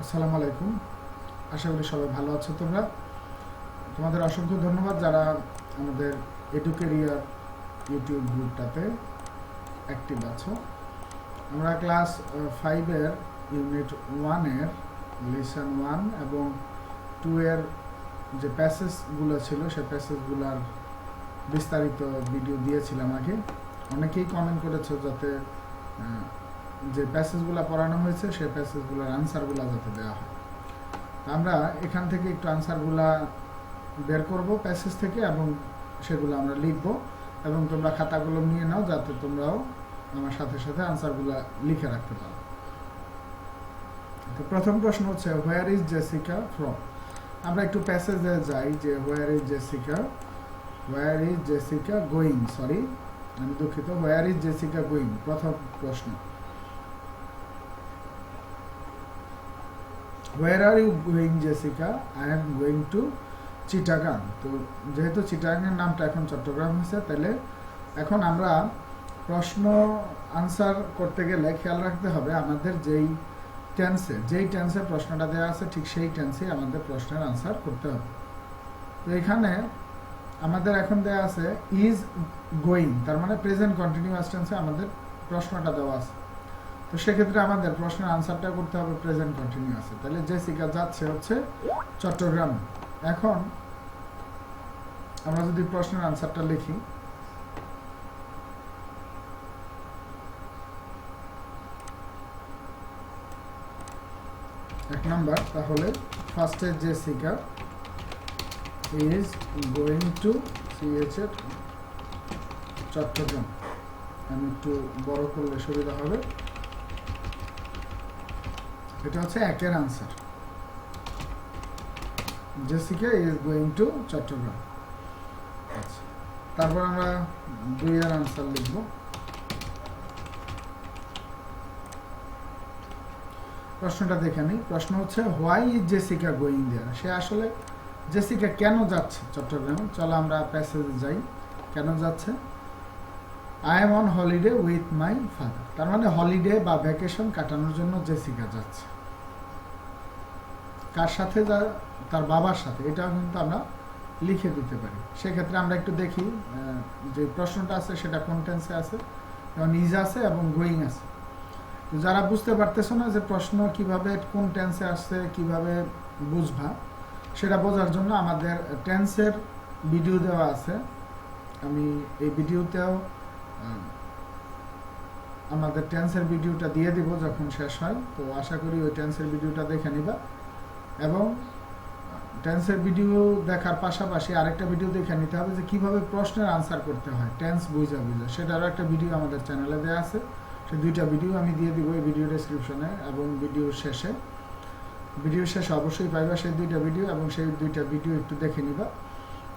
আসসালামু আলাইকুম। আশা করি সবাই ভালো আছো তোমরা। তোমাদের অসংখ্য ধন্যবাদ যারা আমাদের এডুকেরিয়ার ইউটিউব গ্রুপটাতে অ্যাক্টিভ আছো। আমরা ক্লাস ফাইভের ইউনিট ওয়ানের লেসন ওয়ান এবং টু এর যে প্যাসেজগুলো ছিল, সে প্যাসেজগুলোর বিস্তারিত ভিডিও দিয়েছিলাম আগে। অনেকেই কমেন্ট করেছ যাতে যে প্যাসেজগুলো পড়ানো হয়েছে, সেই প্যাসেজগুলোর আনসারগুলো যাতে দেওয়া হয়। আমরা এখান থেকে একটু আনসারগুলা বের করব প্যাসেজ থেকে এবং সেগুলো আমরা লিখব এবং তোমরা খাতাগুলো নিয়ে নাও যাতে তোমরাও আমার সাথে সাথে আনসারগুলো লিখে রাখতে পারো। তো প্রথম প্রশ্ন হচ্ছে হোয়ার ইজ জেসিকা ফ্রম আমরা একটু প্যাসেজে যাই যে where is Jessica where is Jessica going sorry আমি দুঃখিত। হোয়ার ইজ জেসিকা গোয়িং প্রথম প্রশ্ন। Where are you going Jessica I am going to Chittagong তো যেহেতু চিটাগাংয়ের নামটা এখন চট্টগ্রাম হয়েছে, তাহলে এখন আমরা প্রশ্ন আনসার করতে গেলে খেয়াল রাখতে হবে আমাদের যেই টেন্সে যেই টেন্সে প্রশ্নটা দেওয়া আছে, ঠিক সেই টেন্সে আমাদের প্রশ্নের আনসার করতে হবে। তো এখানে আমাদের এখন দেওয়া আছে ইজ গোয়িং তার মানে প্রেজেন্ট কন্টিনিউয়াস টেন্সে আমাদের প্রশ্নটা দেওয়া আছে। তো সেক্ষেত্রে আমাদের প্রশ্নের আনসারটা করতে হবে প্রেজেন্ট কন্টিনিউয়াসে তাহলে জেসিকা যাচ্ছে হচ্ছে চট্টগ্রাম। এখন আমরা যদি প্রশ্নের আনসারটা লিখি। এক নাম্বার, তাহলে ফার্স্টে জেসিকা ইজ গোয়িং টু সিএচএ চট্টগ্রাম। আমি একটু বড় করলে সুবিধা হবে। এটা হচ্ছে একের answer Jessica is going to Chattogram তারপর আমরা দুইয়ের আনসার লিখব। প্রশ্নটা দেখে নিই। প্রশ্ন হচ্ছে why is Jessica going there সে আসলে জেসিকা কেন যাচ্ছে চট্টগ্রামে চলো আমরা প্যাসেজে যাই। কেন যাচ্ছে? I am on holiday with my father তার মানে হলিডে বা ভ্যাকেশন কাটানোর জন্য জেসিকা যাচ্ছে। কার সাথে যা, তার বাবার সাথে, এটাও কিন্তু আমরা লিখে দিতে পারি। সেক্ষেত্রে আমরা একটু দেখি যে প্রশ্নটা আছে সেটা কোন টেন্সে আছে? যেমন ইজ আছে এবং গোয়িং আছে। যারা বুঝতে পারতেছো না যে প্রশ্ন কীভাবে, কোন টেন্সে আসছে, কীভাবে বুঝবা, সেটা বোঝার জন্য আমাদের টেন্সের ভিডিও দেওয়া আছে। আমি এই ভিডিওতেও আমাদের টেন্সের ভিডিওটা দিয়ে দিব যখন শেষ হয়। তো আশা করি ওই টেন্সের ভিডিওটা দেখে নিবা। এবং টেন্সের ভিডিও দেখার পাশাপাশি আরেকটা ভিডিও দেখে নিতে হবে যে কীভাবে প্রশ্নের আনসার করতে হয়। টেন্স বুঝা বুঝা। সেটারও একটা ভিডিও আমাদের চ্যানেলে দেওয়া আছে। সেই দুইটা ভিডিও আমি দিয়ে দিব এই ভিডিও ডেসক্রিপশনে এবং ভিডিও শেষে। ভিডিও শেষে অবশ্যই পাইবা সেই দুইটা ভিডিও এবং সেই দুইটা ভিডিও একটু দেখে নিবা।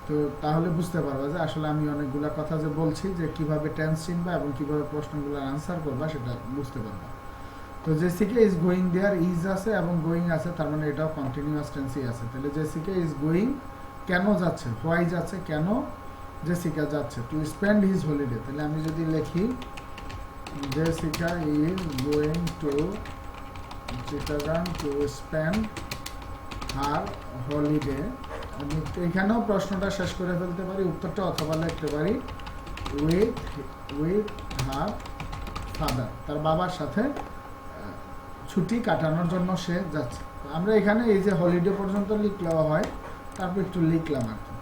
তো তাহলে বুঝতে পারবা যে আসলে আমি অনেকগুলা কথা যে বলছি যে কীভাবে টেন্স চিনবা এবং কীভাবে প্রশ্নগুলোর আনসার করবা সেটা বুঝতে পারবা। তো Jessica is going there is আছে এবং গোয়িং আছে, তার মানে এটাও কন্টিনিউয়াস টেন্সই আছে। তাহলে জেসিকে ইজ গোয়িং কেন যাচ্ছে? হোয়াই যাচ্ছে? কেন জেসিকা যাচ্ছে? টু স্পেন্ড হিজ হলিডে তাহলে আমি যদি লিখি Jessica is going to Chittagong to spend her holiday এখানেও প্রশ্নটা শেষ করে ফেলতে পারি, উত্তরটা অথবা লিখতে পারি। উইথ উইথ হার ফাদার তার বাবার সাথে ছুটি কাটানোর জন্য সে যাচ্ছে। আমরা এখানে এই যে হলিডে পর্যন্ত লিখলেও হয়, তারপর একটু লিখলাম আর কি।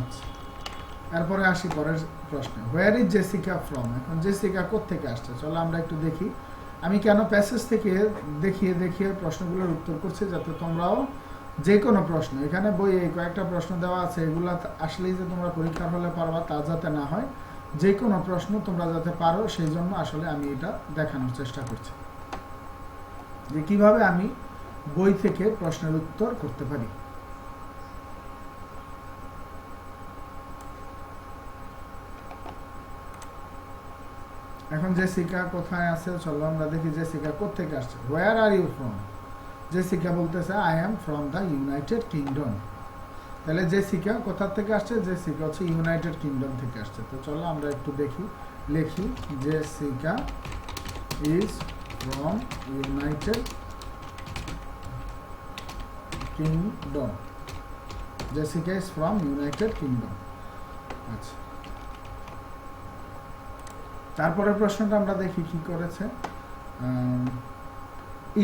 আচ্ছা। এরপরে আসি পরের প্রশ্নে। হোয়ার ইজ জেসিকা ফ্রম এখন জেসিকা থেকে আসছে? চলো আমরা একটু দেখি। আমি কেন প্যাসেজ থেকে দেখিয়ে দেখিয়ে প্রশ্নগুলোর উত্তর করছি, যাতে তোমরাও যে কোনো প্রশ্ন, এখানে বইয়ে কয়েকটা প্রশ্ন দেওয়া আছে, এগুলো আসলেই যে তোমরা পরীক্ষার হলে পারবা তা যাতে না হয় যে কোনো প্রশ্ন তোমরা যাতে পারো, সেই জন্য আসলে আমি এটা দেখানোর চেষ্টা করছি। যে কীভাবে আমি বই থেকে প্রশ্নের উত্তর করতে পারি। এখন জেসিকা কোথায় আছে? চলো আমরা দেখি জেসিকা কোথেকে আসছে। Where are you from Jessica বলতেছে I am from the United Kingdom তাহলে জেসিকা কোথা থেকে আসছে? জেসিকা হচ্ছে ইউনাইটেড কিংডম থেকে আসছে। তো চলো আমরা একটু দেখি, লিখি, Jessica is from United Kingdom Jessica is from United Kingdom আচ্ছা। তারপরে প্রশ্নটা আমরা দেখি কি করেছে।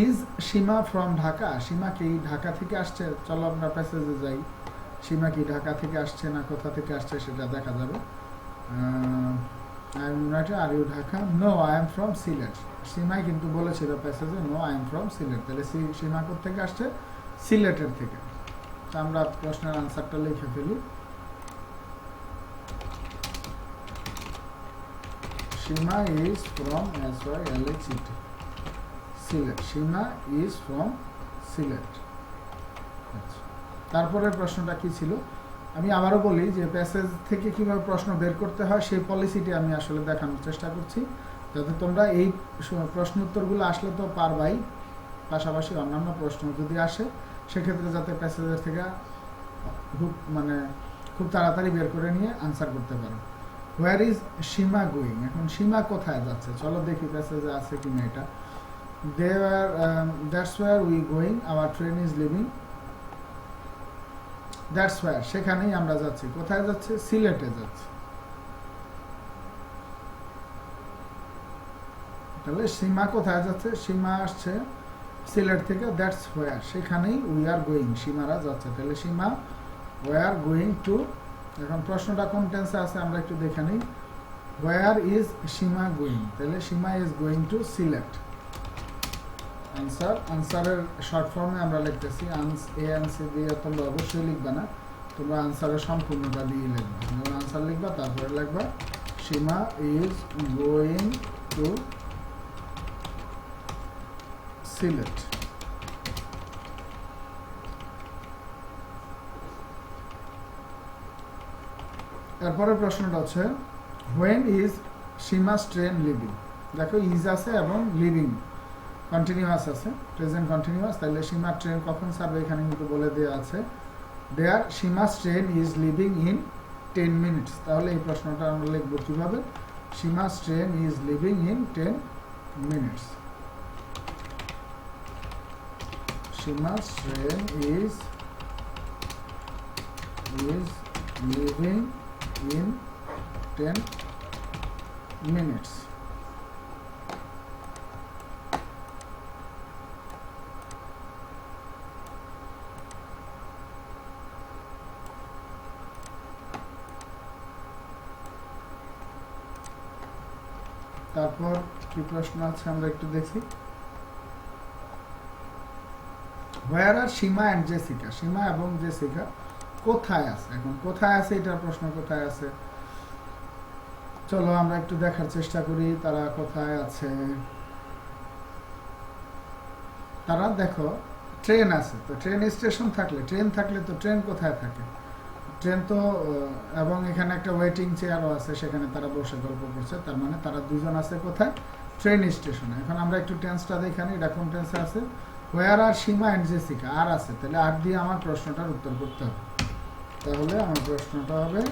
ইজ সীমা ফ্রম ঢাকা সীমা কি ঢাকা থেকে আসছে? চলো আমরা প্যাসেজে যাই। সীমা কি ঢাকা থেকে আসছে না কোথা থেকে আসছে সেটা দেখা যাবে। I am United are you Dhaka no I am from Sylhet সীমাই কিন্তু বলেছিল প্যাসেজে no I am from Sylhet তাহলে সীমা থেকে আসছে? সিলেটের থেকে। তো আমরা প্রশ্নের আনসারটা লিখে ফেলি। Seema is from S Y L E T Sylhet. Seema is from Sylhet. আচ্ছা। তারপরে প্রশ্নটা কি ছিল? আমি আবারও বলি যে প্যাসেজ থেকে কীভাবে প্রশ্ন বের করতে হয়, সেই পলিসিটি আমি আসলে দেখানোর চেষ্টা করছি। যাতে তোমরা এই প্রশ্ন উত্তরগুলো আসলে তো পারবাই। পাশাপাশি অন্যান্য প্রশ্ন যদি আসে, সেক্ষেত্রে যাতে প্যাসেজের থেকে খুব মানে খুব তাড়াতাড়ি বের করে নিয়ে আনসার করতে পারো। হোয়ার ইজ সীমা গোয়িং এখন সীমা কোথায় যাচ্ছে? চলো দেখি প্যাসেজে আছে কি কিনা এটা। They are that's where we going our train is leaving that's where সেখানেই আমরা যাচ্ছি। কোথায় যাচ্ছে? সিলেটে যাচ্ছি। তাহলে সীমা কোথায় যাচ্ছে? সীমা আসছে সিলেট থেকে দ্যাটস ওয়ার সেখানেই উই আর গোয়িং সীমারা যাচ্ছে। তাহলে সীমা ওয়ার গোয়িং টু এখন প্রশ্নটা কোন টেন্সে আছে আমরা একটু দেখে নিই। ওয়ার ইজ সীমা গোয়িং তাহলে Seema is going to Sylhet. Answer আনসারের শর্ট ফর্মে আমরা লিখতেছি আনস এ আনসি দিয়ে তোমরা অবশ্যই লিখবে না। তোমরা আনসারের সম্পূর্ণটা দিয়ে লিখবে। যখন আনসার লিখবা, তারপরে লিখবা, Seema is going to Sylhet তারপরে প্রশ্নটা হচ্ছে when is Seema train leaving দেখো ইজ আছে এবং লিভিং কন্টিনিউয়াস আছে প্রেজেন্ট কন্টিনিউয়াস তাহলে সীমার ট্রেন কখন ছাড়বে এখানে কিন্তু বলে দেওয়া আছে। There Seema's train is leaving in ten minutes তাহলে এই প্রশ্নটা আমরা লিখব কীভাবে? Seema's train is leaving in ten minutes Seema's train is is leaving in 10 minutes. তারপর কি প্রশ্ন আছে আমরা একটু দেখি। Where are Seema and Jessica Seema এবং জেসিকা কোথায় আছে? এখন কোথায় আছে? এটার প্রশ্ন কোথায় আছে? চলো আমরা একটু দেখার চেষ্টা করি, তারা কোথায় আছে? তারা দেখো, ট্রেন আছে, তো ট্রেন স্টেশন থাকলে, ট্রেন থাকলে তো ট্রেন কোথায় থাকে? ট্রেন তো এবং এখানে একটা ওয়েটিং চেয়ারও আছে, সেখানে তারা বসে গল্প করছে। তার মানে তারা দুজন আছে কোথায়? ট্রেন স্টেশনে এখন আমরা একটু টেন্সটা দেখানি এটা কোন টেন্সে আছে? Where are Seema and Jessica are আছে। তাহলে আর দিয়ে আমার প্রশ্নটার উত্তর করতে হবে। তাহলে আমার প্রশ্নটা হবে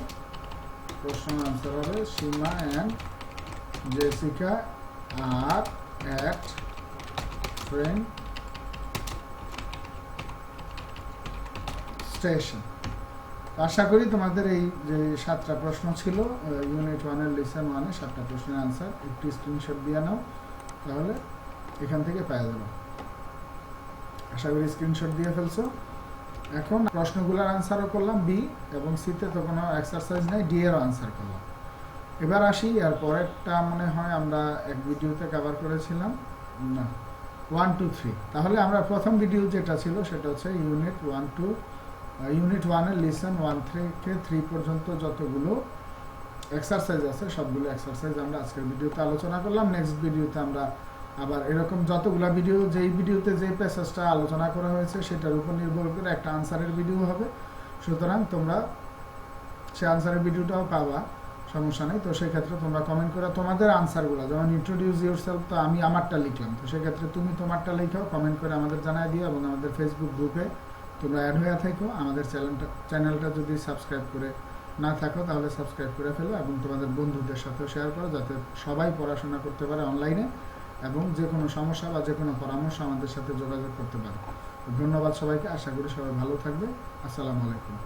প্রশ্ন আনসার হবে Seema and Jessica are at train station আশা করি তোমাদের এই যে সাতটা প্রশ্ন ছিল ইউনিট ওয়ানের লিসন ওয়ানে সাতটা প্রশ্নের আনসার একটু স্ক্রিনশট দিয়ে নাও, তাহলে এখান থেকে পেয়ে যাব। আশা করি স্ক্রিনশট দিয়ে ফেলছো। এখন প্রশ্নগুলোর আনসারও করলাম বি এবং সিতে তো কোনো এক্সারসাইজ নেই ডি এরও আনসার করলাম। এবার আসি আর পরেরটা মনে হয় আমরা এক ভিডিওতে কভার করেছিলাম। না ওয়ান টু থ্রি তাহলে আমরা প্রথম ভিডিও যেটা ছিল, সেটা হচ্ছে ইউনিট ওয়ান টু ইউনিট ওয়ানের লিসন ওয়ান থেকে থ্রি পর্যন্ত যতগুলো এক্সারসাইজ আছে, সবগুলো এক্সারসাইজ আমরা আজকের ভিডিওতে আলোচনা করলাম। নেক্সট ভিডিওতে আমরা আবার এরকম যতগুলো ভিডিও যেই ভিডিওতে যে প্যাসেজটা আলোচনা করা হয়েছে, সেটার উপর নির্ভর করে একটা আনসারের ভিডিও হবে। সুতরাং তোমরা সে আনসারের ভিডিওটাও পাবা, সমস্যা নেই। তো সেক্ষেত্রে তোমরা কমেন্ট করে তোমাদের আনসারগুলো যেমন ইন্ট্রোডিউস ইউর সেলফ তো আমি আমারটা লিখলাম। তো সেক্ষেত্রে তুমি তোমারটা লিখাও কমেন্ট করে আমাদের জানাই দিও এবং আমাদের ফেসবুক গ্রুপে তোমরা অ্যাড হয়ে থাকো। আমাদের চ্যানেলটা চ্যানেলটা যদি সাবস্ক্রাইব করে না থাকো, তাহলে সাবস্ক্রাইব করে ফেলো এবং তোমাদের বন্ধুদের সাথেও শেয়ার করো যাতে সবাই পড়াশোনা করতে পারে অনলাইনে এবং যে কোনো সমস্যা বা যে কোনো পরামর্শ আমাদের সাথে যোগাযোগ করতে পারো। ধন্যবাদ সবাইকে। আশা করি সবাই ভালো থাকবে। আসসালামু আলাইকুম।